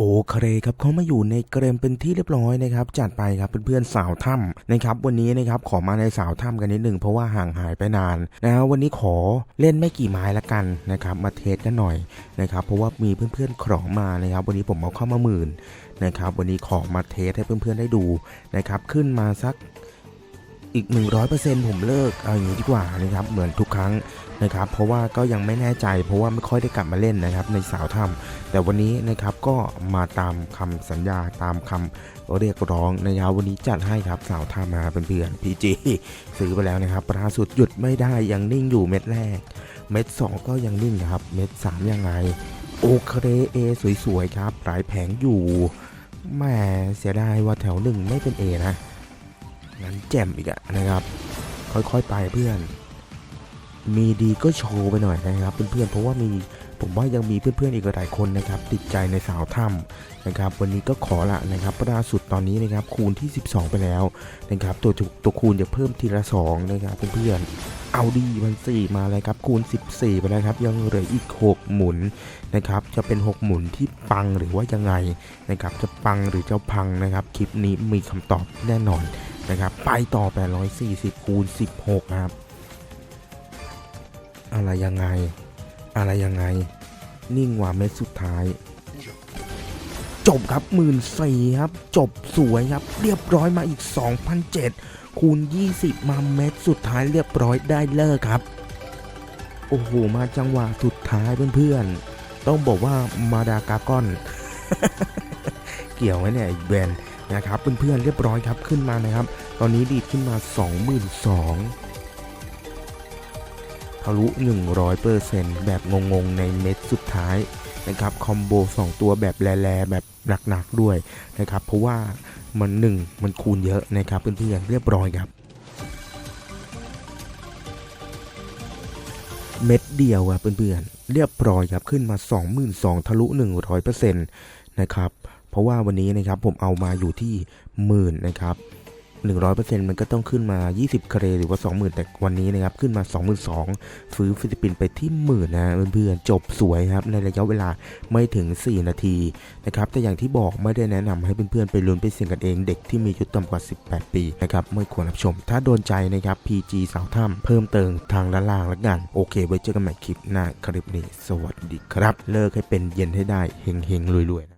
โอเคครับเขามาอยู่ในเกรมเป็นที่เรียบร้อยนะครับจัดไปครับเพื่อนๆสาวถ้ำนะครับวันนี้นะครับขอมาในสาวถ้ำกันนิดหนึ่งเพราะว่าห่างหายไปนานนะฮะวันนี้ขอเล่นไม่กี่ไม้ละกันนะครับมาเทสกันหน่อยนะครับเพราะว่ามีเพื่อนๆขอมานะครับ วันนี้ผมเอาเข้ามาหมื่นนะครับวันนี้ขอมาเทสให้เพื่อนๆได้ดูนะครับขึ้นมาสัก อีก 100%ผมเลิกเอาอย่างนี้ดีกว่านะครับเหมือนทุกครั้งนะครับเพราะว่าก็ยังไม่แน่ใจ เพราะว่าไม่ค่อยได้กลับมาเล่นนะครับในสาวถ้ำแต่วันนี้นะครับก็มาตามคำสัญญาตามคำเรียกร้องนะครับวันนี้จัดให้ครับสาวท่ามาเป็นเพื่อนพีจีซื้อไปแล้วนะครับล่าสุดหยุดไม่ได้ยังนิ่งอยู่เม็ดแรก เม็ดสองก็ยังนิ่งนะครับเม็ดสามยังไงโอเคเอสวยๆครับหลายแผงอยู่แหมเสียดายว่าแถวหนึ่งไม่เป็นเอนะ งั้นแจ่มอีกอะนะครับ ค่อยๆไปเพื่อน มีดีก็โชว์ไปหน่อยนะครับเพื่อนๆเพราะว่ามีผมว่ายังมีเพื่อนๆอีกหลายคนนะครับ ติดใจในสาวถ้ำนะครับ วันนี้ก็ขอละนะครับล่าสุดตอนนี้นะครับ คูณที่ 12 ไปแล้วนะครับ ตัวตัวคูณจะเพิ่มทีละ2นะครับเพื่อนๆเอาดีมันสี่มาเลยครับ คูณ 14 ไปแล้วครับ ยังเหลืออีก 6 หมุนนะครับ จะเป็น 6 หมุนที่ปังหรือว่ายังไงนะครับ จะปังหรือจะพังนะครับ คลิปนี้มีคำตอบแน่นอน นะครับ ไปต่อ 840 คูณ 16 ครับ อะไรยังไง อะไรยังไง นิ่งกว่าเม็ดสุดท้าย จบครับหมื่นสี่ครับ จบสวยครับ เรียบร้อยมาอีก 2,007 คูณ 20 มาเม็ดสุดท้ายเรียบร้อยได้เลิกครับ โอ้โห มาจังหวะสุดท้ายเพื่อนๆ ต้องบอกว่ามาดากากอน เกี่ยวไหมเนี่ยแบรนด์ นะครับเพื่อนๆเรียบร้อยครับขึ้นมานะครับ ตอนนี้ดีดขึ้นมา 22,000ทะลุ 100%แบบงงๆ ในเม็ดสุดท้ายนะครับคอมโบ 2 ตัวแบบแลๆแบบหนักๆด้วยนะครับ เพราะว่ามัน 1 มันคูณเยอะนะครับเพื่อนๆเรียบร้อยครับเม็ดเดียวอะเพื่อนๆเรียบร้อยครับขึ้นมา 22,000ทะลุ 100%นะครับ ราะว่าวันนี้นะครับผมเอามาอยู่ที่หมื่นนะครับ100%มันก็ต้องขึ้นมา 20 เครหรือว่า 20,000 แต่วันนี้นะครับ ขึ้นมา 22,000ฟื้นฟิลิปปินส์ไปที่หมื่นนะเพื่อนๆจบสวยครับ ในระยะเวลาไม่ถึง 4 นาทีนะครับ แต่อย่างที่บอกไม่ได้แนะนำให้เพื่อนๆ ไปลุ้นไปเสี่ยงกันเอง เด็กที่มีอายุต่ำกว่า 18 ปีนะครับ ไม่ควรรับชม ถ้าโดนใจนะครับ PG สาวถ้ำเพิ่มเติมทางด้านล่างแล้วกันโอเค ไว้เจอกันใหม่คลิปหน้าคลิปนี้ สวัสดีครับ เลิกให้เป็นเย็นให้ได้เฮงๆรวยๆ